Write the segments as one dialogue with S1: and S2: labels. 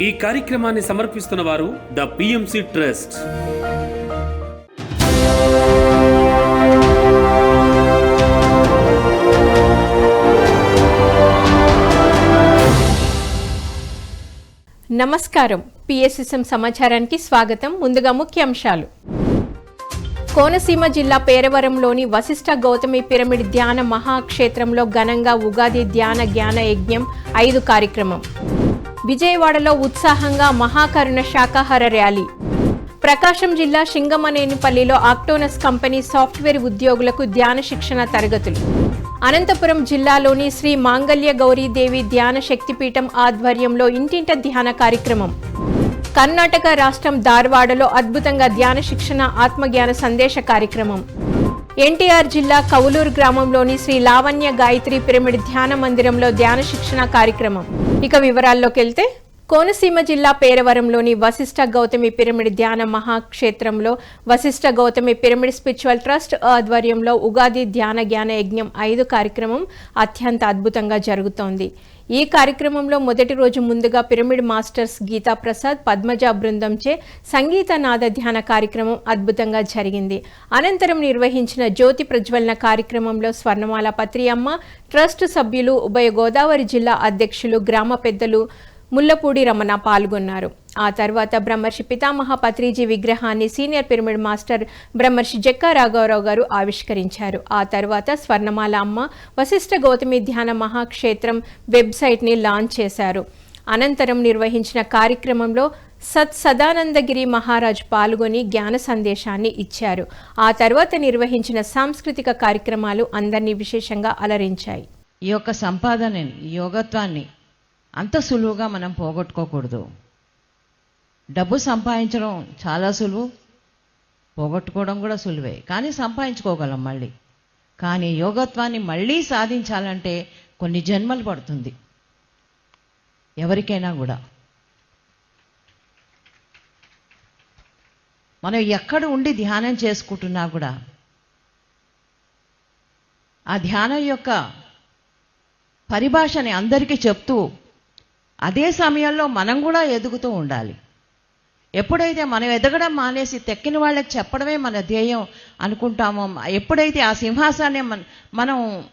S1: ఈ కార్యక్రమాన్ని సమర్పిస్తున్న వారు ద పిఎంసి ట్రస్ట్
S2: నమస్కారం. పిఎస్ఎస్ఎం సమాచారానికి స్వాగతం. ముందుగా ముఖ్యాంశాలు. కోనసీమ జిల్లా పేరవరంలోని వశిష్ఠ గౌతమి పిరమిడ్ ధ్యాన మహాక్షేత్రంలో ఘనంగా ఉగాది ధ్యాన జ్ఞాన యజ్ఞం ఐదు కార్యక్రమం. విజయవాడలో ఉత్సాహంగా మహాకరుణ శాకాహార ర్యాలీ. ప్రకాశం జిల్లా సింగమనేనిపల్లిలో ఆక్టోనస్ కంపెనీ సాఫ్ట్వేర్ ఉద్యోగులకు ధ్యాన శిక్షణ తరగతులు. అనంతపురం జిల్లాలోని శ్రీ మాంగళ్య గౌరీదేవి ధ్యాన శక్తిపీఠం ఆధ్వర్యంలో ఇంటింట ధ్యాన కార్యక్రమం. కర్ణాటక రాష్ట్రం ధార్వాడలో అద్భుతంగా ధ్యాన శిక్షణ ఆత్మజ్ఞాన సందేశ కార్యక్రమం. ఎన్టీఆర్ జిల్లా కవులూరు గ్రామంలోని శ్రీ లావణ్య గాయత్రి పిరమిడ్ ధ్యాన మందిరంలో ధ్యాన శిక్షణ కార్యక్రమం. ఇక వివరాల్లోకి వెళ్తే కోనసీమ జిల్లా పేరవరంలోని వశిష్ఠ గౌతమి పిరమిడ్ ధ్యాన మహాక్షేత్రంలో Vasishta Gautami pyramid spiritual trust ఆధ్వర్యంలో ఉగాది ధ్యాన జ్ఞాన యజ్ఞం ఐదు కార్యక్రమం అత్యంత అద్భుతంగా జరుగుతోంది. ఈ కార్యక్రమంలో మొదటి రోజు ముందుగా పిరమిడ్ మాస్టర్స్ గీతా ప్రసాద్ పద్మజ బృందంచే సంగీత నాద ధ్యాన కార్యక్రమం అద్భుతంగా జరిగింది. అనంతరం నిర్వహించిన జ్యోతి ప్రజ్వలన కార్యక్రమంలో స్వర్ణమాల పత్రియమ్మ ట్రస్ట్ సభ్యులు ఉభయ గోదావరి జిల్లా అధ్యక్షులు గ్రామ పెద్దలు ముల్లపూడి రమణ పాల్గొన్నారు. ఆ తర్వాత బ్రహ్మర్షి పితామహ పత్రిజీ విగ్రహాన్ని సీనియర్ పిరమిడ్ మాస్టర్ బ్రహ్మర్షి జక్కా రాఘవరావు గారు ఆవిష్కరించారు. ఆ తర్వాత స్వర్ణమాల అమ్మ వశిష్ఠ గౌతమి ధ్యాన మహాక్షేత్రం వెబ్సైట్ని లాంచ్ చేశారు. అనంతరం నిర్వహించిన కార్యక్రమంలో సత్ సదానందగిరి మహారాజ్ పాల్గొని జ్ఞాన సందేశాన్ని ఇచ్చారు. ఆ తర్వాత నిర్వహించిన సాంస్కృతిక కార్యక్రమాలు అందరినీ విశేషంగా అలరించాయి.
S3: ఈ యొక్క సంపాదనని యోగత్వాన్ని అంత సులువుగా మనం పోగొట్టుకోకూడదు. డబ్బు సంపాదించడం చాలా సులువు పోగొట్టుకోవడం కూడా సులువే. కానీ సంపాదించుకోగలం మళ్ళీ. కానీ యోగత్వాన్ని మళ్ళీ సాధించాలంటే కొన్ని జన్మలు పడుతుంది. ఎవరికైనా కూడా. మనం ఎక్కడ ఉండి ధ్యానం చేసుకుంటున్నా కూడా ఆ ధ్యానం యొక్క పరిభాషని అందరికీ చెప్తూ అదే సమయంలో మనం కూడా ఎదుగుతూ ఉండాలి. ఎప్పుడైతే మనం ఎదగడం మానేసి తెక్కిన వాళ్ళకి చెప్పడమే మన ధ్యేయం అనుకుంటామో ఎప్పుడైతే ఆ సింహాసాన్ని మన మనం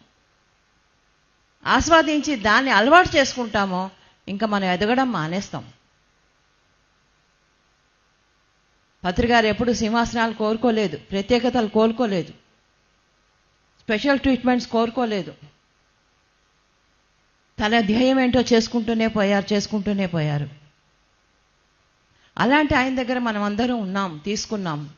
S3: ఆస్వాదించి దాన్ని అలవాటు చేసుకుంటామో ఇంకా మనం ఎదగడం మానేస్తాం. పత్రికారు ఎప్పుడు సింహాసనాలు కోరుకోలేదు ప్రత్యేకతలు కోరుకోలేదు స్పెషల్ ట్రీట్మెంట్స్ కోరుకోలేదు. తన ధ్యేయం ఏంటో చేసుకుంటూనే పోయారు చేసుకుంటూనే పోయారు. అలాంటి ఆయన దగ్గర మనం అందరం ఉన్నాం తీసుకున్నాం.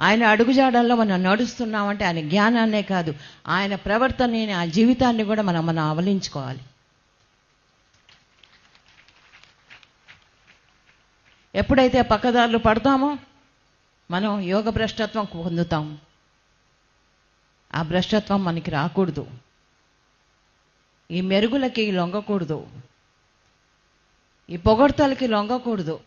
S3: ఆయన అడుగుజాడల్లో మనం నడుస్తున్నామంటే ఆయన జ్ఞానాన్నే కాదు ఆయన ప్రవర్తనని ఆ జీవితాన్ని కూడా మనం మనం అవలించుకోవాలి ఎప్పుడైతే పక్కదారులు పడతామో మనం యోగ భ్రష్టత్వం పొందుతాం. ఆ భ్రష్టత్వం మనకి రాకూడదు. ఈ మెరుగులకి లొంగకూడదు. ఈ పొగడ్తలకి లొంగకూడదు.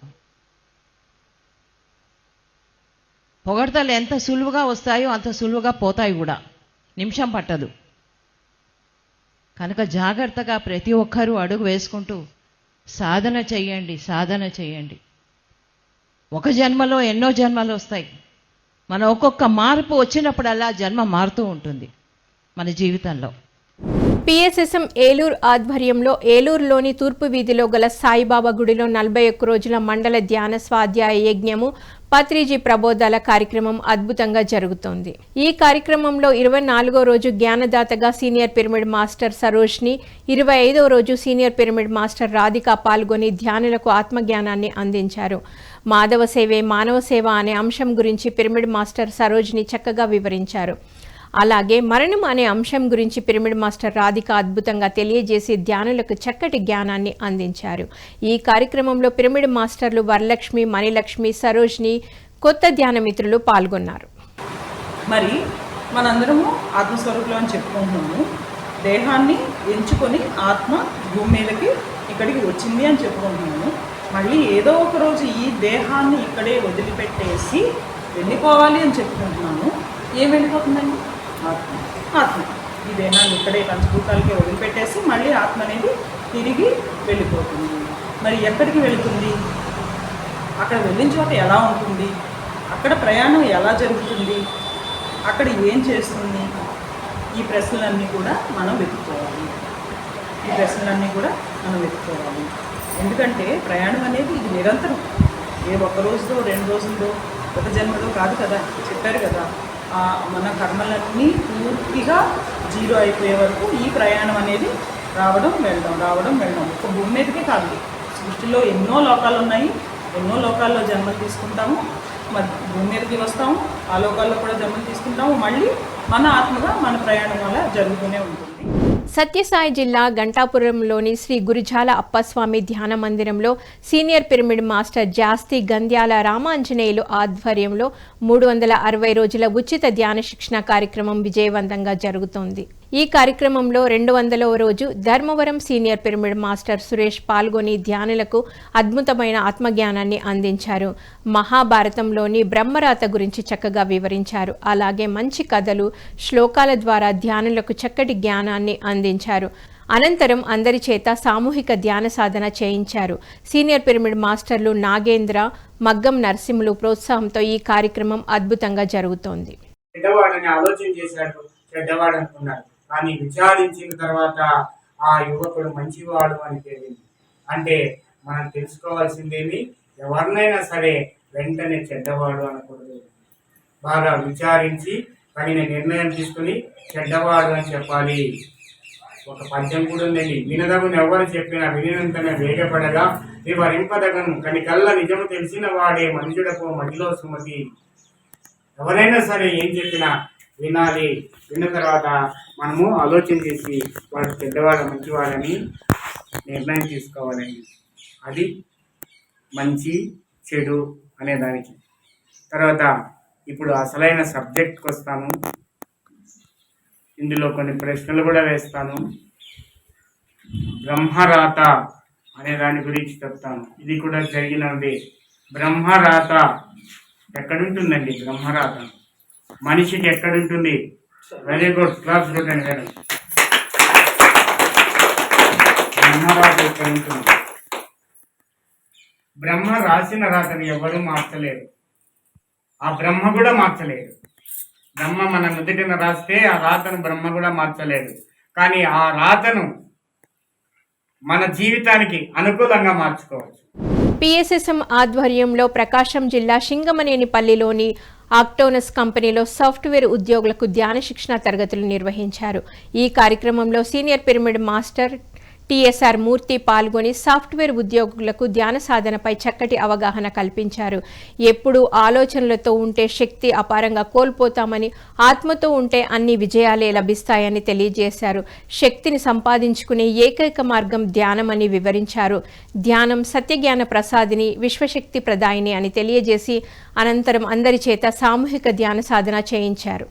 S3: పొగడ్తలు ఎంత సులువుగా వస్తాయో అంత సులువుగా పోతాయి కూడా. నిమిషం పట్టదు. కనుక జాగ్రత్తగా ప్రతి ఒక్కరూ అడుగు వేసుకుంటూ సాధన చెయ్యండి సాధన చెయ్యండి ఒక జన్మలో ఎన్నో జన్మలు వస్తాయి. మన ఒక్కొక్క మార్పు వచ్చినప్పుడల్లా జన్మ మారుతూ ఉంటుంది మన జీవితంలో.
S2: పిఎస్ఎస్ఎం ఏలూరు ఆధ్వర్యంలో ఏలూరులోని తూర్పు వీధిలో గల సాయిబాబా గుడిలో నలభై ఒక్క రోజుల మండల ధ్యాన స్వాధ్యాయ యజ్ఞము పత్రిజీ ప్రబోధాల కార్యక్రమం అద్భుతంగా జరుగుతోంది. ఈ కార్యక్రమంలో ఇరవై నాలుగో రోజు జ్ఞానదాతగా సీనియర్ పిరమిడ్ మాస్టర్ సరోజ్ని ఇరవై ఐదవ రోజు సీనియర్ పిరమిడ్ మాస్టర్ రాధిక పాల్గొని ధ్యానులకు ఆత్మజ్ఞానాన్ని అందించారు. మాధవ సేవే మానవ సేవ అనే అంశం గురించి పిరమిడ్ మాస్టర్ సరోజ్ని చక్కగా వివరించారు. అలాగే మరణం అనే అంశం గురించి పిరమిడ్ మాస్టర్ రాధిక అద్భుతంగా తెలియజేసి ధ్యానులకు చక్కటి జ్ఞానాన్ని అందించారు. ఈ కార్యక్రమంలో పిరమిడ్ మాస్టర్లు వరలక్ష్మి మణిలక్ష్మి సరోజ్ని కొత్త ధ్యాన మిత్రులు పాల్గొన్నారు.
S4: మరి మనందరము ఆత్మస్వరూపులు అని చెప్పుకుంటున్నాము. దేహాన్ని ఎంచుకొని ఆత్మ భూమి మీదకి ఇక్కడికి వచ్చింది అని చెప్పుకుంటున్నాము. మళ్ళీ ఏదో ఒక రోజు ఈ దేహాన్ని ఇక్కడే వదిలిపెట్టేసి వెళ్ళిపోవాలి అని చెప్పుకుంటున్నాము. ఏం వెళ్ళిపోతుందండి? ఆత్మ. ఆత్మ. ఈ దేహాన్ని ఇక్కడే పంచభూతాలకే వదిలిపెట్టేసి మళ్ళీ ఆత్మ అనేది తిరిగి వెళ్ళిపోతుంది. మరి ఎక్కడికి వెళుతుంది? అక్కడ వెళ్ళిన చోట ఎలా ఉంటుంది? అక్కడ ప్రయాణం ఎలా జరుగుతుంది? అక్కడ ఏం చేస్తుంది? ఈ ప్రశ్నలన్నీ కూడా మనం వెతుక్కోవాలి. ఈ ప్రశ్నలన్నీ కూడా మనం వెతుక్కోవాలి. ఎందుకంటే ప్రయాణం అనేది ఇది నిరంతరం. ఏ ఒక్క రోజుదో రెండు రోజుల్లో ఒక జన్మదో కాదు కదా? చెప్పారు కదా. మన కర్మలన్నీ పూర్తిగా జీరో అయిపోయే వరకు ఈ ప్రయాణం అనేది రావడం వెళ్ళడం రావడం వెళ్ళడం. ఒక భూమి మీదకే కాదు. సృష్టిలో ఎన్నో లోకాలు ఉన్నాయి. ఎన్నో లోకాల్లో జన్మలు తీసుకుంటాము. మరి భూమి మీదకి వస్తాము. ఆ లోకాల్లో కూడా జన్మలు తీసుకుంటాము. మళ్ళీ మన ఆత్మగా మన ప్రయాణం వల్ల జరుగుతూనే ఉంటుంది.
S2: సత్యసాయి జిల్లా గంటాపురంలోని శ్రీ గురుజాల అప్పస్వామి ధ్యాన మందిరంలో senior pyramid master Jasti Gandhyala Ramanjaneyulu ఆధ్వర్యంలో మూడు వందల అరవై రోజుల ఉచిత ధ్యాన శిక్షణ కార్యక్రమం విజయవంతంగా జరుగుతోంది. ఈ కార్యక్రమంలో రెండు వందలవ రోజు Dharmavaram senior pyramid master Suresh పాల్గొని ధ్యానులకు అద్భుతమైన ఆత్మజ్ఞానాన్ని అందించారు. మహాభారతంలోని బ్రహ్మరాత గురించి చక్కగా వివరించారు. అలాగే మంచి కథలు శ్లోకాల ద్వారా ధ్యానులకు చక్కటి జ్ఞానాన్ని అందించారు. అనంతరం అందరి చేత సామూహిక ధ్యాన సాధన చేయించారు. సీనియర్ పిరమిడ్ మాస్టర్లు నాగేంద్ర మగ్గం నరసింహులు ప్రోత్సాహంతో ఈ కార్యక్రమం అద్భుతంగా జరుగుతోంది.
S5: చెడ్డవాడని ఆలోచన చేశాడు చెడ్డవాడు అనుకున్నాడు. కానీ విచారించిన తర్వాత ఆ యువకుడు మంచివాడు అని తేలింది. అంటే మనం తెలుసుకోవాల్సిందేమి? ఎవరినైనా సరే వెంటనే చెడ్డవాడు అనకూడదు. బాగా విచారించి తగిన నిర్ణయం తీసుకుని చెడ్డవాడు అని చెప్పాలి. ఒక పద్యం కూడా ఉందండి వినదగును ఎవరు చెప్పినా వినినంతనే వేగపడగా వివరింపదగను. కనికల్లా నిజము తెలిసిన వాడే మనుషుడకు మదిలో సుమతి. ఎవరైనా సరే ఏం చెప్పినా వినాలి. విన్న తర్వాత మనము ఆలోచన చేసి వాళ్ళు పెద్దవాళ్ళ మంచివాళ్ళని నిర్ణయం తీసుకోవాలండి అది మంచి చెడు అనే దానికి. తర్వాత ఇప్పుడు అసలైన సబ్జెక్ట్కి వస్తాను. ఇందులో కొన్ని ప్రశ్నలు కూడా వేస్తాను. బ్రహ్మరాత అనే దాని గురించి చెప్తాను. ఇది కూడా జరిగినది బ్రహ్మరాత ఎక్కడుంటుందండి? బ్రహ్మరాత. మనిషికి ఎక్కడుంటుంది? Very good. క్లాస్ గుడ్ కొట్టండి వెరీ బ్రహ్మరాత ఎక్కడ ఉంటుంది బ్రహ్మ రాసిన రాతని ఎవరూ మార్చలేరు. ఆ బ్రహ్మ కూడా మార్చలేరు. బ్రహ్మ మన నుదుటిన రాస్తే ఆ రాతను బ్రహ్మ కూడా మార్చలేదు. కానీ ఆ రాతను మన జీవితానికి అనుకూలంగా మార్చుకోవచ్చు.
S2: పిఎస్ఎస్ఎం ఆధ్వర్యంలో ప్రకాశం జిల్లా సింగమనేనిపల్లిలోని ఆక్టోనస్ కంపెనీలో సాఫ్ట్వేర్ ఉద్యోగులకు ధ్యాన శిక్షణ తరగతులు నిర్వహించారు. ఈ కార్యక్రమంలో senior pyramid master TSR Murthy పాల్గొని సాఫ్ట్వేర్ ఉద్యోగులకు ధ్యాన సాధనపై చక్కటి అవగాహన కల్పించారు. ఎప్పుడు ఆలోచనలతో ఉంటే శక్తి అపారంగా కోల్పోతామని ఆత్మతో ఉంటే అన్ని విజయాలే లభిస్తాయని తెలియజేశారు. శక్తిని సంపాదించుకునే ఏకైక మార్గం ధ్యానమని వివరించారు. ధ్యానం సత్యజ్ఞాన ప్రసాదిని విశ్వశక్తి ప్రదాయిని అని తెలియజేసి అనంతరం అందరి చేత సామూహిక ధ్యాన సాధన చేయించారు.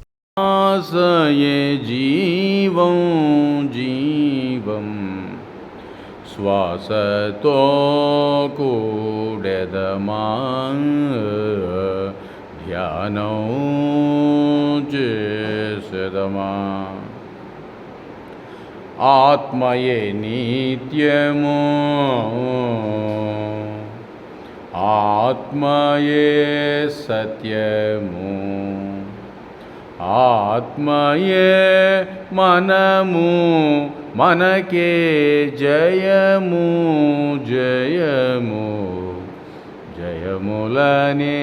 S6: జీవం జీవం. శ్వాసతో కూడెదమా ధ్యానం చేసదమా? ఆత్మయే నిత్యము. ఆత్మయే సత్యము. ఆత్మయే మనము మనకే జయము జయము. జయములనే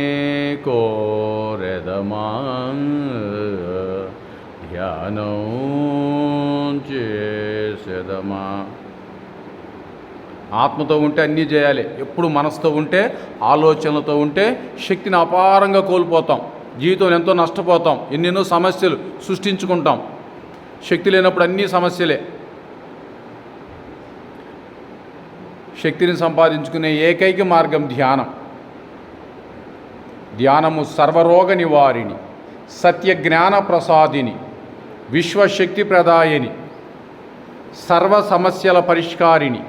S6: కోరెదమా ధ్యానం చేసేదమా. ఆత్మతో ఉంటే అన్నీ చేయాలి ఎప్పుడు మనసుతో ఉంటే ఆలోచనలతో ఉంటే శక్తిని అపారంగా కోల్పోతాం. జీవితంలో ఎంతో నష్టపోతాం. ఎన్నెన్నో సమస్యలు సృష్టించుకుంటాం. శక్తి లేనప్పుడు అన్నీ సమస్యలే. శక్తిని సంపాదించుకునే ఏకైక మార్గం ధ్యానం. ధ్యానము సర్వరోగ నివారిణి సత్య జ్ఞాన ప్రసాదిని విశ్వశక్తి ప్రదాయని సర్వ సమస్యల పరిష్కారిణి.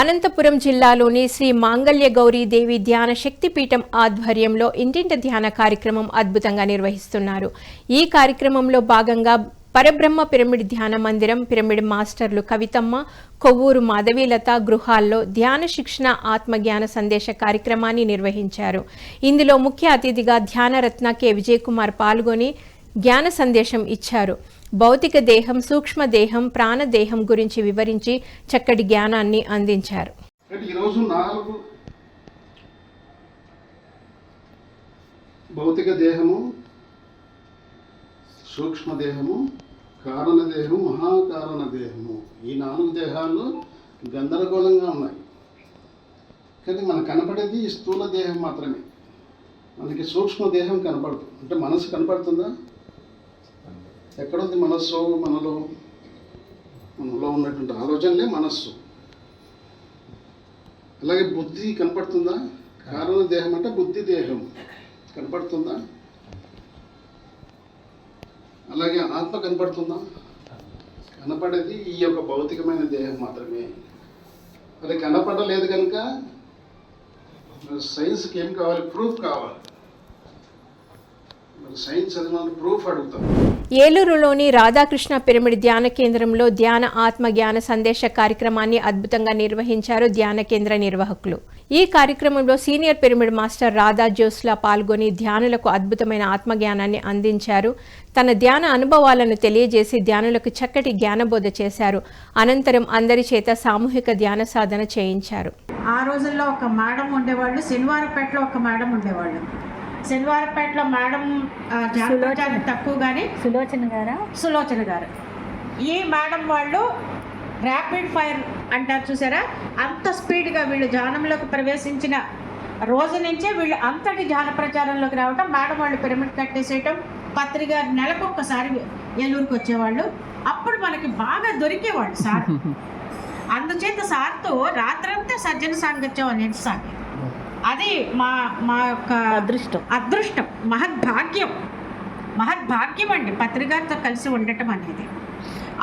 S2: అనంతపురం జిల్లాలోని శ్రీ మాంగళ్య గౌరీదేవి ధ్యాన శక్తిపీఠం ఆధ్వర్యంలో ఇంటింటి ధ్యాన కార్యక్రమం అద్భుతంగా నిర్వహిస్తున్నారు. ఈ కార్యక్రమంలో భాగంగా పరబ్రహ్మ పిరమిడ్ ధ్యాన మందిరం పిరమిడ్ మాస్టర్లు కవితమ్మ కొవ్వూరు మాధవీలత గృహాల్లో ధ్యాన శిక్షణ ఆత్మజ్ఞాన సందేశ కార్యక్రమాన్ని నిర్వహించారు. ఇందులో ముఖ్య అతిథిగా ధ్యానరత్న కె. విజయకుమార్ పాల్గొని జ్ఞాన సందేశం ఇచ్చారు. భౌతిక దేహం సూక్ష్మ దేహం ప్రాణదేహం గురించి వివరించి చక్కటి జ్ఞానాన్ని అందించారు.
S7: ఈరోజు నాలుగు భౌతిక దేహము సూక్ష్మదేహము కారణదేహము మహాకారణ దేహము. ఈ నాలుగు దేహాలు గందరగోళంగా ఉన్నాయి. కానీ మనకు కనపడేది ఈ స్థూల దేహం మాత్రమే. మనకి సూక్ష్మ దేహం అంటే మనసు కనపడుతుందా? ఎక్కడుంది మనస్సు? మనలో మనలో ఉన్నటువంటి ఆలోచనలే మనస్సు. అలాగే బుద్ధి కనపడుతుందా? కారణ దేహం అంటే బుద్ధి దేహం. కనపడుతుందా? అలాగే ఆత్మ కనపడుతుందా? కనపడేది ఈ యొక్క భౌతికమైన దేహం మాత్రమే. అది కనపడలేదు కనుక సైన్స్కి ఏం కావాలి? ప్రూఫ్ కావాలి. సైన్స్ ప్రూఫ్
S2: ఏలూరులోని రాధాకృష్ణ పిరమిడ్ ధ్యాన కేంద్రంలో ధ్యాన ఆత్మ జ్ఞాన సందేశ కార్యక్రమాన్ని అద్భుతంగా నిర్వహించారు ధ్యాన కేంద్ర నిర్వాహకులు. ఈ కార్యక్రమంలో సీనియర్ పిరమిడ్ మాస్టర్ రాధా జోస్లా పాల్గొని ధ్యానులకు అద్భుతమైన ఆత్మజ్ఞానాన్ని అందించారు. తన ధ్యాన అనుభవాలను తెలియజేసి ధ్యానులకు చక్కటి జ్ఞానబోధ చేశారు. అనంతరం అందరి చేత సామూహిక ధ్యాన సాధన చేయించారు.
S8: ఆ రోజుల్లో ఒక మేడం ఉండేవాళ్ళు శనివారపేటలో ఒక మేడం ఉండేవాళ్ళు. శనివారపేటలో మేడం జాతకాలు తక్కువ కానీ
S9: సులోచన గారా?
S8: సులోచన గారు. ఈ మేడం వాళ్ళు ర్యాపిడ్ ఫైర్ అంటారు చూసారా? అంత స్పీడ్గా వీళ్ళు ధ్యానంలోకి ప్రవేశించిన రోజు నుంచే వీళ్ళు అంతటి ధ్యాన ప్రచారంలోకి రావటం మేడం వాళ్ళు పిరమిడ్ కట్టేసేయటం పత్రిక నెలకు ఒక్కసారి ఏలూరుకి వచ్చేవాళ్ళు. అప్పుడు మనకి బాగా దొరికేవాళ్ళు సార్. అందుచేత సార్తో రాత్రంతా సజ్జన సాంగత్యం అనేది సాగి. అది మా మా యొక్క
S9: అదృష్టం.
S8: అదృష్టం మహద్భాగ్యం. మహద్భాగ్యం అండి పత్రికారితో కలిసి ఉండటం అనేది.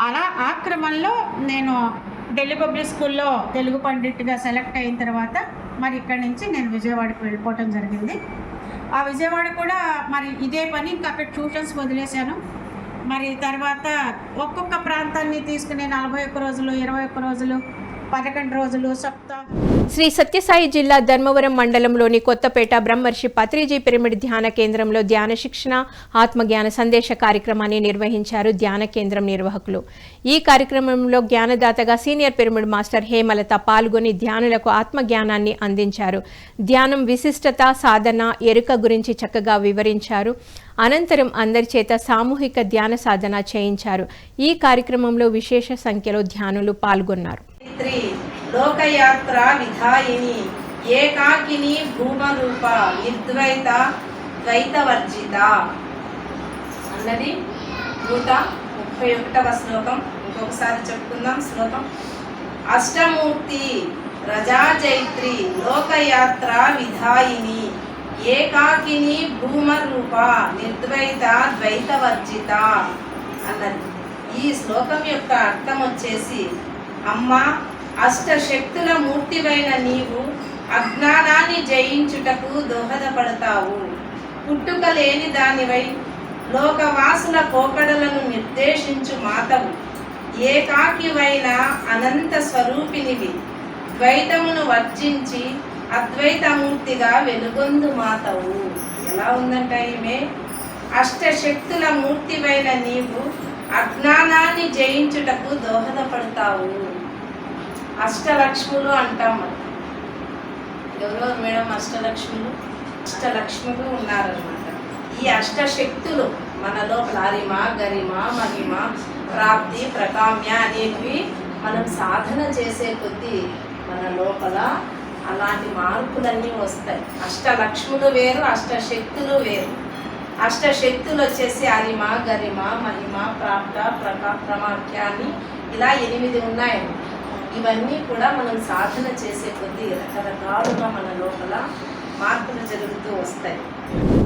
S8: అలా ఆ క్రమంలో నేను ఢిల్లీ పబ్లిక్ స్కూల్లో తెలుగు పండిట్గా సెలెక్ట్ అయిన తర్వాత మరి ఇక్కడి నుంచి నేను విజయవాడకి వెళ్ళిపోవటం జరిగింది. ఆ విజయవాడ కూడా మరి ఇదే పని ఇంకా అక్కడ ట్యూషన్స్ వదిలేశాను. మరి తర్వాత ఒక్కొక్క ప్రాంతాన్ని తీసుకుని నలభై ఒక్క రోజులు ఇరవై ఒక్క రోజులు పదకొండు రోజులు సప్తాహం.
S2: శ్రీ సత్యసాయి జిల్లా ధర్మవరం మండలంలోని కొత్తపేట బ్రహ్మర్షి పత్రిజీ పిరమిడ్ ధ్యాన కేంద్రంలో ధ్యాన శిక్షణ ఆత్మజ్ఞాన సందేశ కార్యక్రమాన్ని నిర్వహించారు ధ్యాన కేంద్రం నిర్వాహకులు. ఈ కార్యక్రమంలో జ్ఞానదాతగా సీనియర్ పిరమిడ్ మాస్టర్ హేమలత పాల్గొని ధ్యానులకు ఆత్మజ్ఞానాన్ని అందించారు. ధ్యానం విశిష్టత సాధన ఎరుక గురించి చక్కగా వివరించారు. అనంతరం అందరి చేత సామూహిక ధ్యాన సాధన చేయించారు. ఈ కార్యక్రమంలో విశేష సంఖ్యలో ధ్యానులు పాల్గొన్నారు.
S10: త్రి. లోకయాత్ర విధాయిని ఏకాకిని భూమరూప నిర్ద్వైత ద్వైతవర్జిత. అన్నది నూట ముప్పై ఒకటవ శ్లోకం. ఇంకొకసారి చెప్పుకుందాం శ్లోకం. అష్టమూర్తి రజాజైత్రి లోకయాత్ర విధాయిని ఏకాకిని భూమరూప నిర్ద్వైత ద్వైతవర్జిత. అన్నది. ఈ శ్లోకం యొక్క అర్థం వచ్చేసి అమ్మా అష్టశక్తుల మూర్తివైన నీవు అజ్ఞానాన్ని జయించుటకు దోహదపడతావు. పుట్టుక లేని దానివై లోకవాసుల పోకడలను నిర్దేశించు మాతవు. ఏకాకివైన అనంత స్వరూపినివి. ద్వైతమును వర్జించి అద్వైతమూర్తిగా వెలుగొందు మాతవు. ఎలా ఉందంట ఈమె అష్టశక్తుల మూర్తివైన నీవు అజ్ఞానాన్ని జయించుటకు దోహదపడతావు. అష్టలక్ష్ములు అంటాం ఎవరో మేడం అష్టలక్ష్ములు? అష్టలక్ష్ములు ఉన్నారనమాట ఈ అష్టశక్తులు మన లోపల హరిమ గరిమ మహిమ ప్రాప్తి ప్రకామ్య అనేవి మనం సాధన చేసే కొద్దీ మన లోపల అలాంటి మార్పులన్నీ వస్తాయి. అష్టలక్ష్ములు వేరు అష్టశక్తులు వేరు. అష్టశక్తులు వచ్చేసి అరిమ గరిమ మహిమ ప్రాప్త ప్రకా ప్రమాఖ్య అని ఇలా ఎనిమిది ఉన్నాయండి. ఇవన్నీ కూడా మనం సాధన చేసే కొద్దీ రకరకాలుగా మన లోపల మార్పులు జరుగుతూ వస్తాయి.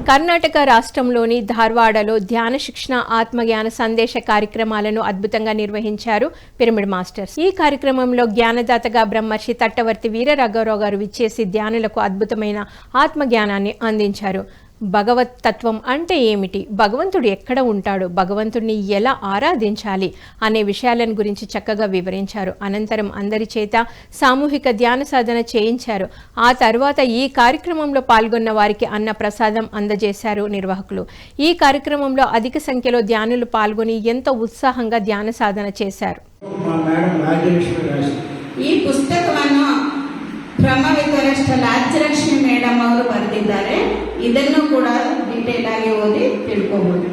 S2: కర్ణాటక రాష్ట్రంలోని ధార్వాడలో ధ్యాన శిక్షణ ఆత్మజ్ఞాన సందేశ కార్యక్రమాలను అద్భుతంగా నిర్వహించారు పిరమిడ్ మాస్టర్స్. ఈ కార్యక్రమంలో జ్ఞానదాతగా బ్రహ్మర్షి తట్టవర్తి వీరరాఘవరావు గారు విచ్చేసి ధ్యానులకు అద్భుతమైన ఆత్మజ్ఞానాన్ని అందించారు. భగవత్ తత్వం అంటే ఏమిటి భగవంతుడు ఎక్కడ ఉంటాడు భగవంతుడిని ఎలా ఆరాధించాలి అనే విషయాలను గురించి చక్కగా వివరించారు అనంతరం అందరి చేత సామూహిక ధ్యాన సాధన చేయించారు ఆ తర్వాత ఈ కార్యక్రమంలో పాల్గొన్న వారికి అన్న ప్రసాదం అందజేశారు నిర్వాహకులు ఈ కార్యక్రమంలో అధిక సంఖ్యలో ధ్యానులు పాల్గొని ఎంతో ఉత్సాహంగా ಧ್ಯಾನ ಸಾಧನ చేశారు
S11: ಈ ಪುಸ್ತಕವನ್ನು ಬ್ರಹ್ಮವಿದ್ವರಷ್ಟ ರಾಜ್ಯಲಕ್ಷ್ಮಿ ಮೇಡಮ್ ಅವರು ಬರೆದಿದ್ದಾರೆ ಇದನ್ನು ಕೂಡ ಡೀಟೇಲ್ ಆಗಿ ಓದಿ ತಿಳ್ಕೋಬಹುದು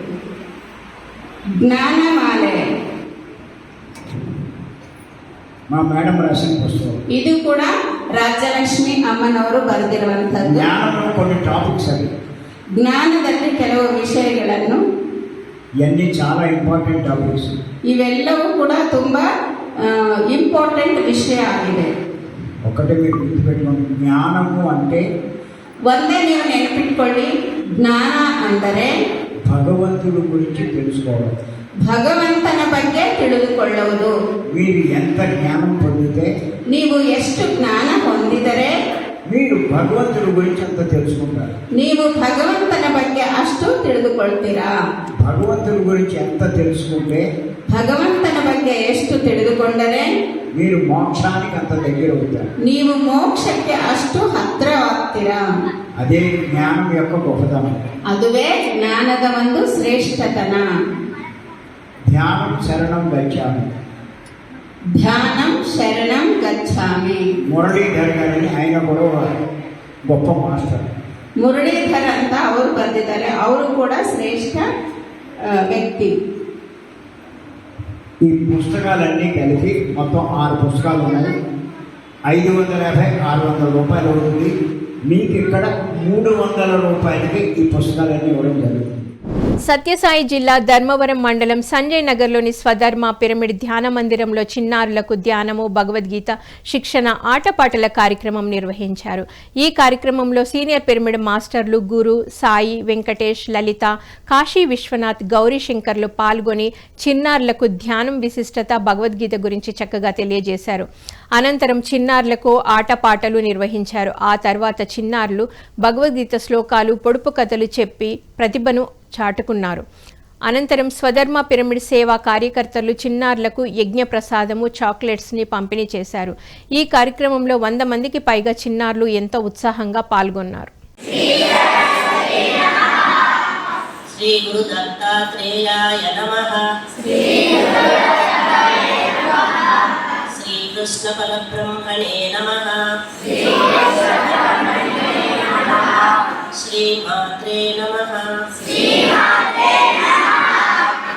S11: ಜ್ಞಾನಮಾಲೆ
S12: మా మేడం రాసిన పుస్తకం
S11: ಇದು ಕೂಡ ರಾಜ್ಯಲಕ್ಷ್ಮಿ ಅಮ್ಮನವರು ಬರೆದಿರುವಂತದ್ದು
S12: జ్ఞానంలో కొన్ని టాపిక్స్ అవి
S11: ಜ್ಞಾನದಲ್ಲಿ ಕೆಲವು ವಿಷಯಗಳನ್ನು
S12: ఇవన్నీ చాలా ఇంపార్టెంట్ టాపిక్స్
S11: ಇವೆಲ್ಲವೂ ಕೂಡ ತುಂಬಾ ಇಂಪಾರ್ಟೆಂಟ್ ವಿಷಯ ಆಗಿದೆ
S12: ఒకటే మీరు గుర్తుపెట్టుకోండి జ్ఞానము అంటే
S11: ಒಂದೇ ನೀವು ನೆನಪಿಟ್ಕೊಳ್ಳಿ ಜ್ಞಾನ ಅಂದರೆ
S12: భగవంతుడి గురించి తెలుసుకోవడం
S11: ಭಗವಂತನ ಬಗ್ಗೆ ತಿಳಿದುಕೊಳ್ಳುವುದು
S12: మీరు ఎంత జ్ఞానం పొందితే
S11: ನೀವು ಎಷ್ಟು ಜ್ಞಾನ ಹೊಂದಿದರೆ
S12: మీరు భగవంతుడి గురించి అంత తెలుసుకుంటారు
S11: ನೀವು ಭಗವಂತನ ಬಗ್ಗೆ ಅಷ್ಟು ತಿಳಿದುಕೊಳ್ತೀರಾ
S12: భగవంతుడి గురించి ఎంత తెలుసుకుంటే
S11: ಭಗವಂತನ ಬಗ್ಗೆ ಎಷ್ಟು ತಿಳಿದುಕೊಂಡರೆ
S12: మీరు మోక్షానికి అంత దగ్గర అవుతారు
S11: ನೀವು ಮೋಕ್ಷಕ್ಕೆ ಅಷ್ಟು ಹತ್ತಿರವಾಗ್ತೀರಾ
S12: అదే జ్ఞానం యొక్క గొప్పతనం
S11: ಅದುವೇ ಜ್ಞಾನದ ಒಂದು ಶ್ರೇಷ್ಠತನ
S12: ధ్యానం శరణం గచ్చామి
S11: ಧ್ಯಾನಂ ಶರಣಂ ಗಚ್ಚಾಮಿ
S12: మురళీధర్ గారని ఆయన కూడా ఒక గొప్ప మాస్టర్
S11: ಮುರಳೀಧರ್ ಅಂತ ಅವರು ಬರೆದಿದ್ದಾರೆ ಅವರು ಕೂಡ ಶ್ರೇಷ್ಠ ಆ, ವ್ಯಕ್ತಿ
S12: ఈ పుస్తకాలన్నీ కలిపి మొత్తం ఆరు పుస్తకాలు ఉన్నాయి. ఐదు వందల యాభై ఆరు వందల రూపాయలు అవుతుంది. మీకు ఇక్కడ మూడు వందల రూపాయలకి ఈ పుస్తకాలన్నీ ఇవ్వడం జరుగుతుంది.
S2: సత్యసాయి జిల్లా ధర్మవరం మండలం సంజయ్ నగర్లోని స్వధర్మ పిరమిడ్ ధ్యాన మందిరంలో చిన్నారులకు ధ్యానము భగవద్గీత శిక్షణ ఆటపాటల కార్యక్రమం నిర్వహించారు. ఈ కార్యక్రమంలో సీనియర్ పిరమిడ్ మాస్టర్లు గురు సాయి వెంకటేష్ లలిత కాశీ విశ్వనాథ్ గౌరీ శంకర్లు పాల్గొని చిన్నారులకు ధ్యానం విశిష్టత భగవద్గీత గురించి చక్కగా తెలియజేశారు. అనంతరం చిన్నారులకు ఆటపాటలు నిర్వహించారు. ఆ తర్వాత చిన్నారులు భగవద్గీత శ్లోకాలు పొడుపు కథలు చెప్పి ప్రతిభను చాటుకున్నారు. అనంతరం స్వధర్మ పిరమిడ్ సేవా కార్యకర్తలు చిన్నారులకు యజ్ఞ ప్రసాదము చాక్లెట్స్ని పంపిణీ చేశారు. ఈ కార్యక్రమంలో వంద మందికి పైగా చిన్నారులు ఎంతో ఉత్సాహంగా పాల్గొన్నారు.
S13: శ్రీ గురు దత్తాత్రేయాయ శ్రీ కృష్ణ పరబ్రహ్మణే శ్రీ మాత్రే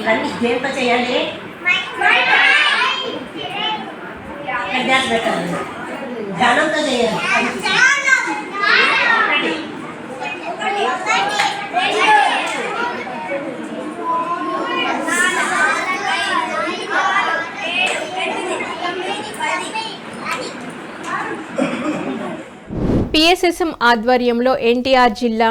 S13: ఇవన్నీ దేంతో చేయాలి ధ్యానంతో చేయాలి
S2: పిఎస్ఎస్ఎం ఆధ్వర్యంలో ఎన్టీఆర్ జిల్లా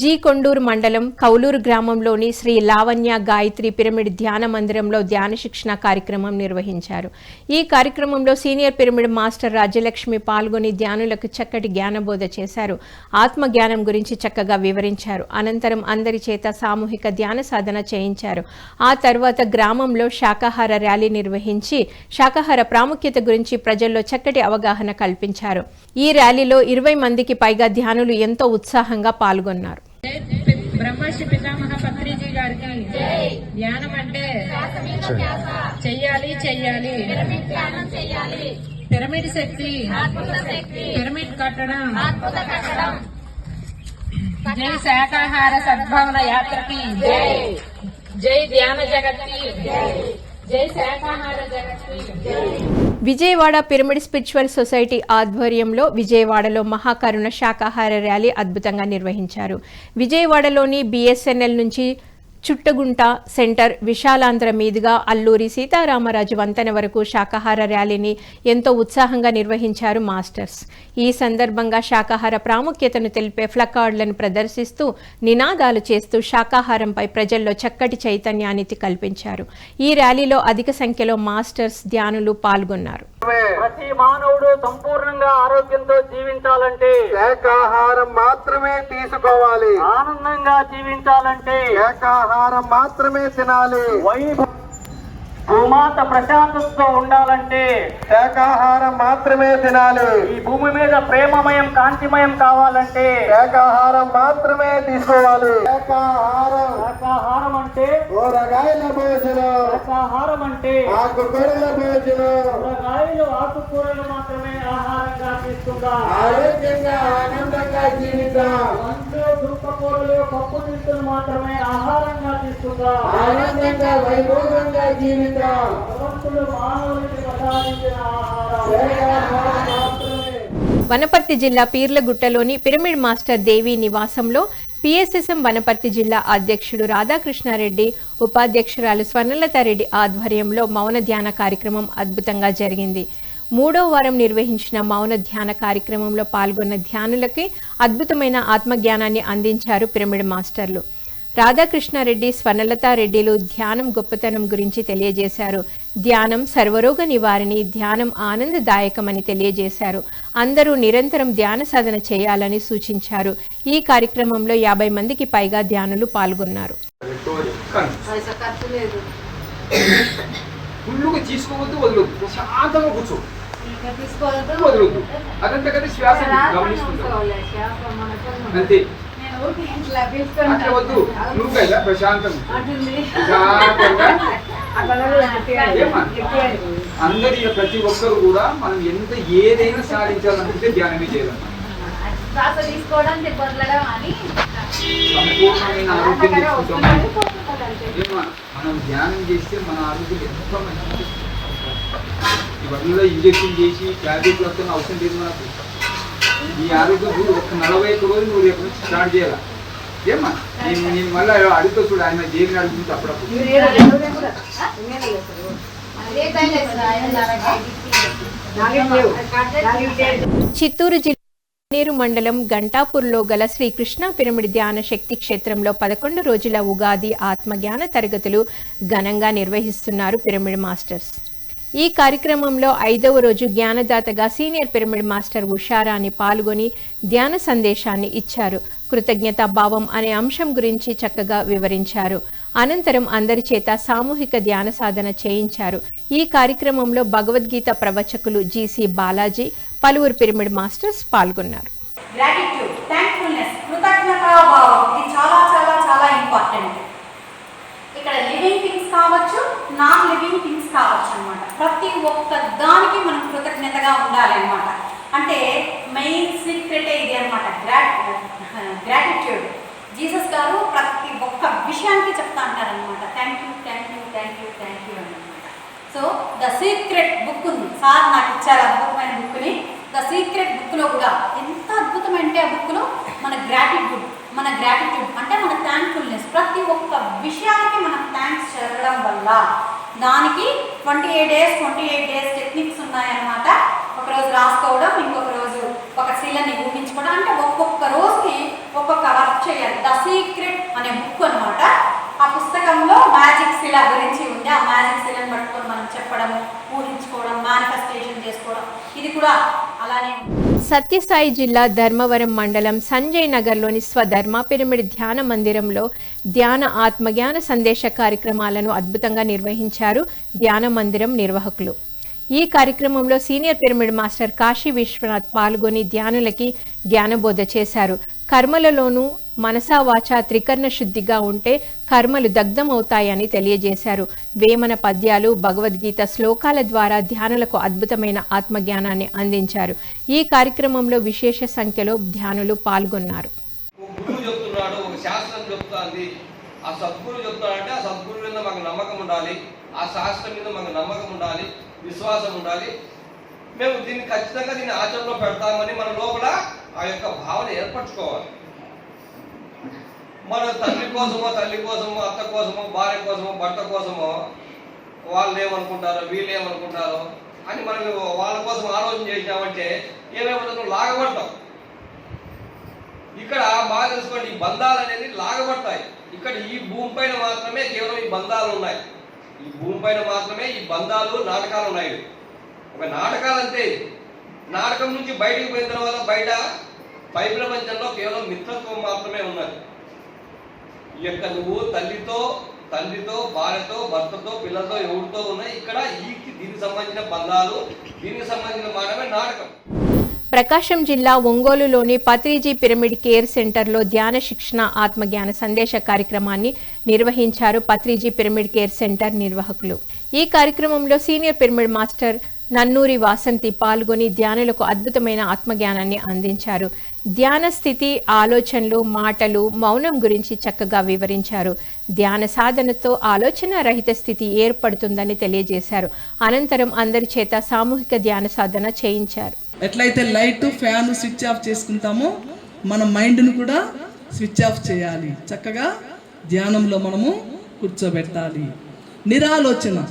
S2: జీ కొండూరు మండలం కౌలూరు గ్రామంలోని శ్రీ లావణ్య గాయత్రి పిరమిడ్ ధ్యాన మందిరంలో ధ్యాన శిక్షణ కార్యక్రమం నిర్వహించారు. ఈ కార్యక్రమంలో సీనియర్ పిరమిడ్ మాస్టర్ రాజ్యలక్ష్మి పాల్గొని ధ్యానులకు చక్కటి జ్ఞానబోధ చేశారు. ఆత్మ జ్ఞానం గురించి చక్కగా వివరించారు. అనంతరం అందరి చేత సామూహిక ధ్యాన సాధన చేయించారు. ఆ తర్వాత గ్రామంలో శాకాహార ర్యాలీ నిర్వహించి శాకాహార ప్రాముఖ్యత గురించి ప్రజల్లో చక్కటి అవగాహన కల్పించారు. ఈ ర్యాలీలో ఇరవై మందికి పైగా ధ్యానులు ఎంతో ఉత్సాహంగా పాల్గొన్నారు.
S14: బ్రహ్మర్షి పితామహ పత్రిజీ గారికి ధ్యానం అంటే చెయ్యాలి చెయ్యాలి. పిరమిడ్ శక్తి పిరమిడ్ కట్టడం. జై శాకాహార సద్భావన యాత్రకి. జై. ధ్యాన జగత్కి.
S2: విజయవాడ పిరమిడ్ స్పిరిచువల్ సొసైటీ ఆధ్వర్యంలో విజయవాడలో మహాకరుణ శాకాహార ర్యాలీ అద్భుతంగా నిర్వహించారు. విజయవాడలోని బిఎస్ఎన్ఎల్ నుంచి చుట్టగుంట సెంటర్ విశాలాంధ్ర మీదుగా అల్లూరి సీతారామరాజు వంతెన వరకు శాకాహార ర్యాలీని ఎంతో ఉత్సాహంగా నిర్వహించారు మాస్టర్స్. ఈ సందర్భంగా శాకాహార ప్రాముఖ్యతను తెలిపే ఫ్లకార్డులను ప్రదర్శిస్తూ నినాదాలు చేస్తూ శాకాహారంపై ప్రజల్లో చక్కటి చైతన్యాన్ని కల్పించారు. ఈ ర్యాలీలో అధిక సంఖ్యలో మాస్టర్స్ ధ్యానులు పాల్గొన్నారు.
S15: ప్రతి మానవుడు సంపూర్ణంగా ఆరోగ్యంతో జీవించాలంటే
S16: శాకాహారం మాత్రమే తీసుకోవాలి.
S15: ఆనందంగా జీవించాలంటే
S16: శాకాహారం ఆహారం మాత్రమే తినాలి.
S15: వైభవం భూమాత ప్రశాంతతతో ఉండాలంటే
S16: శాకాహారం మాత్రమే తినాలి.
S15: ఈ భూమి మీద ప్రేమమయం కాంతిమయం కావాలంటే
S16: శాకాహారం మాత్రమే తీసుకోవాలి. శాకాహారం
S15: శాకాహారం అంటే
S16: కూరగాయల భోజనం.
S15: శాకాహారం అంటే
S16: ఆకుకూరల భోజనం.
S15: కూరగాయలు ఆకుకూరలు మాత్రమే ఆహారంగా తీసుకుందాం.
S16: ఆరోగ్యంగా ఆనందంగా
S15: దుంపకూరలు పప్పు దినుసులు మాత్రమే ఆహారంగా తీసుకుందాం.
S16: ఆనందంగా వైభోగంగా
S15: భగవంతుడు మానవునికి ప్రసాదించిన ఆహారం.
S2: వనపర్తి జిల్లా పీర్లగుట్టలోని పిరమిడ్ మాస్టర్ దేవి నివాసంలో పిఎస్ఎస్ఎం వనపర్తి జిల్లా అధ్యక్షుడు రాధాకృష్ణారెడ్డి ఉపాధ్యక్షురాలు స్వర్ణలతారెడ్డి ఆధ్వర్యంలో మౌన ధ్యాన కార్యక్రమం అద్భుతంగా జరిగింది. మూడో వారం నిర్వహించిన మౌన ధ్యాన కార్యక్రమంలో పాల్గొన్న ధ్యానులకి అద్భుతమైన ఆత్మజ్ఞానాన్ని అందించారు పిరమిడ్ మాస్టర్లు. రాధాకృష్ణారెడ్డి స్వర్ణలతారెడ్డిలు ధ్యానం గొప్పతనం గురించి తెలియజేశారు. ధ్యానం సర్వరోగ నివారణి ధ్యానం ఆనందదాయకమని తెలియజేశారు. అందరూ నిరంతరం ధ్యాన సాధన చేయాలని సూచించారు. ఈ కార్యక్రమంలో యాభై మందికి పైగా ధ్యానులు పాల్గొన్నారు.
S6: అంతే. అట్లా వద్దు. నువ్వు కదా ప్రశాంతం? అందరి ప్రతి ఒక్కరు కూడా మనం ఎంత ఏదైనా సాధించాలనుకుంటే ధ్యానమే చేయాలన్నమాట సంపూర్ణమైన ఆరోగ్యం? మనం ధ్యానం చేస్తే మన ఆరోగ్యం ఎంతో మంచిది. ఇవన్నీ ఇంజక్షన్ చేసి ట్యాబ్లెట్లు వస్తున్న అవసరం లేదు మనకు ఈ ఆరోగ్యం నువ్వు ఒక నలభై ఒక్క రోజులు నువ్వు రేపు నుంచి స్టార్ట్ చేయాలా? ఏమ్మా? నేను నేను మళ్ళీ అడుగుతా చూడు ఆయన దేవిని అడుగుతుంటే అప్పుడప్పుడు.
S2: చిత్తూరు జిల్లా నీరు మండలం గంటాపూర్లో గల శ్రీకృష్ణ పిరమిడ్ ధ్యాన శక్తి క్షేత్రంలో పదకొండు రోజుల ఉగాది ఆత్మజ్ఞాన తరగతులు ఘనంగా నిర్వహిస్తున్నారు పిరమిడ్ మాస్టర్స్. ఈ కార్యక్రమంలో ఐదవ రోజు జ్ఞానదాతగా సీనియర్ పిరమిడ్ మాస్టర్ ఉషారాని పాల్గొని ధ్యాన సందేశాన్ని ఇచ్చారు. కృతజ్ఞతా భావం అనే అంశం గురించి చక్కగా వివరించారు. అనంతరం అందరి చేత సామూహిక ధ్యాన సాధన చేయించారు. ఈ కార్యక్రమంలో భగవద్గీత ప్రవచకులు జీసీ బాలాజీ పలువురు పిరమిడ్ మాస్టర్స్ పాల్గొన్నారు.
S17: చాలా చాలా చాలా ఇంపార్టెంట్ కావచ్చు నాన్ లివింగ్ థింగ్స్ కావచ్చు అనమాట ప్రతి ఒక్క దానికి మనం కృతజ్ఞతగా ఉండాలి అనమాట అంటే మెయిన్ సీక్రెటే ఇది అనమాట గ్రాట్ గ్రాటిట్యూడ్. జీసస్ గారు ప్రతి ఒక్క విషయానికి చెప్తా అంటారనమాట thank you thank you thank you thank you అనమాట సో ద సీక్రెట్ బుక్ ఉంది. సార్ నాకు ఇచ్చారు అద్భుతమైన బుక్ని ద సీక్రెట్ బుక్లో కూడా ఎంత అద్భుతమంటే ఆ బుక్లో మన గ్రాటిట్యూడ్ మన గ్రాటిట్యూడ్ అంటే మన థ్యాంక్ఫుల్నెస్ ప్రతి ఒక్క విషయానికి మనం థ్యాంక్స్ జరగడం వల్ల దానికి twenty eight days twenty eight days techniques ఉన్నాయన్నమాట. ఒకరోజు రాసుకోవడం ఇంకొక రోజు ఒక శీలని ఊహించుకోవడం. అంటే ఒక్కొక్క రోజుకి ఒక్కొక్క వర్క్ చేయాలి. ద సీక్రెట్ అనే బుక్ అన్నమాట. ఆ పుస్తకంలో మ్యాజిక్ శిల గురించి ఉంది. ఆ మ్యాజిక్ శిలను పట్టుకొని మనం చెప్పడము ఊహించుకోవడం మేనిఫెస్టేషన్ చేసుకోవడం. ఇది కూడా అలానే ఉంది
S2: సత్యసాయి జిల్లా ధర్మవరం మండలం సంజయ్ నగర్లోని స్వధర్మ పిరమిడ్ ధ్యాన మందిరంలో ధ్యాన ఆత్మజ్ఞాన సందేశ కార్యక్రమాలను అద్భుతంగా నిర్వహించారు ధ్యాన మందిరం నిర్వాహకులు. ఈ కార్యక్రమంలో senior pyramid master Kashi Vishwanath పాల్గొని ధ్యానులకి జ్ఞానబోధ చేశారు. కర్మలలోనూ మనసా వాచా త్రికర్ణ శుద్ధిగా ఉంటే కర్మలు దగ్ధమవుతాయని తెలియజేశారు. వేమన పద్యాలు భగవద్గీత శ్లోకాల ద్వారా ధ్యానులకు అద్భుతమైన ఆత్మజ్ఞానాన్ని అందించారు. ఈ కార్యక్రమంలో విశేష సంఖ్యలో ధ్యానులు పాల్గొన్నారు.
S18: ఆ సద్గురు చెప్తాడంటే ఆ సద్గురు మీద మాకు నమ్మకం ఉండాలి. ఆ శాస్త్రం మీద మాకు నమ్మకం ఉండాలి. విశ్వాసం ఉండాలి. మేము దీన్ని ఖచ్చితంగా దీన్ని ఆచరణలో పెడతామని మన లోపల ఆ యొక్క భావన ఏర్పరచుకోవాలి. మన తండ్రి కోసమో తల్లి కోసమో అత్త కోసమో భార్య కోసమో భర్త కోసమో వాళ్ళు ఏమనుకుంటారో వీళ్ళు ఏమనుకుంటారో అని మనం వాళ్ళ కోసం ఆలోచన చేసినామంటే ఏమేమంటే నువ్వు లాగబడతావు. ఇక్కడ బాగా తెలుసుకోండి ఈ బంధాలు అనేది లాగబడతాయి. ఇక్కడ ఈ భూమి పైన మాత్రమే కేవలం ఈ బంధాలు ఉన్నాయి. ఈ భూమి పైన మాత్రమే ఈ బంధాలు నాటకాలు ఉన్నాయి. ఒక నాటకాలు అంతే నాటకం నుంచి బయటికి పోయిన తర్వాత బయట పై ప్రపంచంలో కేవలం మిత్రత్వం మాత్రమే ఉన్నది. ఈ యొక్క నువ్వు తల్లితో తండ్రితో భార్యతో భర్తతో పిల్లలతో ఎవరితో ఉన్నాయి ఇక్కడ ఈ దీనికి సంబంధించిన బంధాలు దీనికి సంబంధించిన మాటమే నాటకం.
S2: ప్రకాశం జిల్లా ఒంగోలులోని పత్రిజీ పిరమిడ్ కేర్ సెంటర్లో ధ్యాన శిక్షణ ఆత్మజ్ఞాన సందేశ కార్యక్రమాన్ని నిర్వహించారు పత్రిజీ పిరమిడ్ కేర్ సెంటర్ నిర్వాహకులు. ఈ కార్యక్రమంలో senior pyramid master Nannuri Vasanthi పాల్గొని ధ్యానులకు అద్భుతమైన ఆత్మజ్ఞానాన్ని అందించారు. ధ్యాన స్థితి ఆలోచనలు మాటలు మౌనం గురించి చక్కగా వివరించారు. ధ్యాన సాధనతో ఆలోచన రహిత స్థితి ఏర్పడుతుందని తెలియజేశారు. అనంతరం అందరి చేత సామూహిక ధ్యాన సాధన చేయించారు.
S19: ఎట్లయితే లైట్ ఫ్యాన్ స్విచ్ ఆఫ్ చేసుకుంటామో మన మైండ్ను కూడా స్విచ్ ఆఫ్ చేయాలి. చక్కగా ధ్యానంలో మనము కూర్చోబెట్టాలి. నిరాలోచన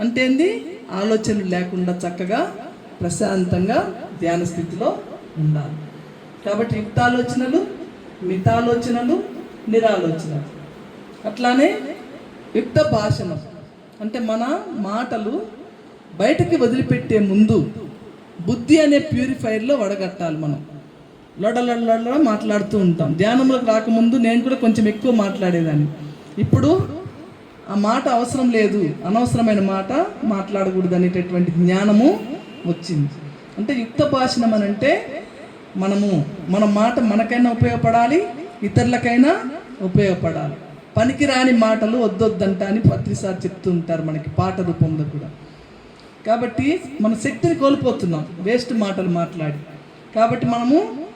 S19: అంటే ఏంది? ఆలోచనలు లేకుండా చక్కగా ప్రశాంతంగా ధ్యాన స్థితిలో ఉండాలి. కాబట్టి యుక్తాలోచనలు మితాలోచనలు నిరాలోచనలు. అట్లానే యుక్త భాషణం అంటే మన మాటలు బయటకి వదిలిపెట్టే ముందు బుద్ధి అనే ప్యూరిఫైర్లో వడగట్టాలి మనం. లొడలొడ మాట్లాడుతూ ఉంటాం ధ్యానంలోకి రాకముందు నేను కూడా కొంచెం ఎక్కువ మాట్లాడేదాన్ని ఇప్పుడు ఆ మాట అవసరం లేదు. అనవసరమైన మాట మాట్లాడకూడదు అనేటటువంటి జ్ఞానము వచ్చింది. అంటే యుక్త భాషణం అని అంటే మనము మన మాట మనకైనా ఉపయోగపడాలి ఇతరులకైనా ఉపయోగపడాలి. పనికిరాని మాటలు వద్దొద్దంట అని పత్రిసారి చెప్తూ ఉంటారు మనకి పాట రూపంలో కూడా. కాబట్టి మన శక్తిని కోల్పోతున్నాం వేస్ట్ మాటలు మాట్లాడి. కాబట్టి మనము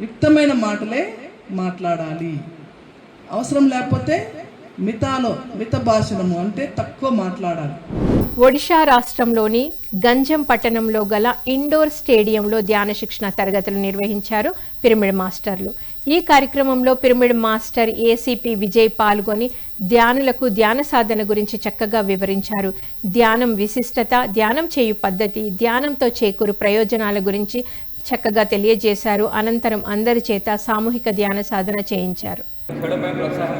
S19: యుక్తమైన మాటలే మాట్లాడాలి. అవసరం లేకపోతే మితాలో మిత భాషణము అంటే తక్కువ మాట్లాడాలి.
S2: ఒడిషా రాష్ట్రంలోని గంజం పట్టణంలో గల ఇండోర్ స్టేడియంలో ధ్యాన శిక్షణ తరగతులు నిర్వహించారు పిరమిడ్ మాస్టర్లు. ఈ కార్యక్రమంలో పిరమిడ్ మాస్టర్ ఏసీపీ విజయ్ పాల్గొని ధ్యానులకు ధ్యాన సాధన గురించి చక్కగా వివరించారు. ధ్యానం విశిష్టత ధ్యానం చేయు పద్ధతి ధ్యానంతో చేకూరు ప్రయోజనాల గురించి చక్కగా తెలియజేశారు అనంతరం అందరి చేత సామూహిక ధ్యాన సాధన చేయించారు
S20: खेलों में प्रोत्साहन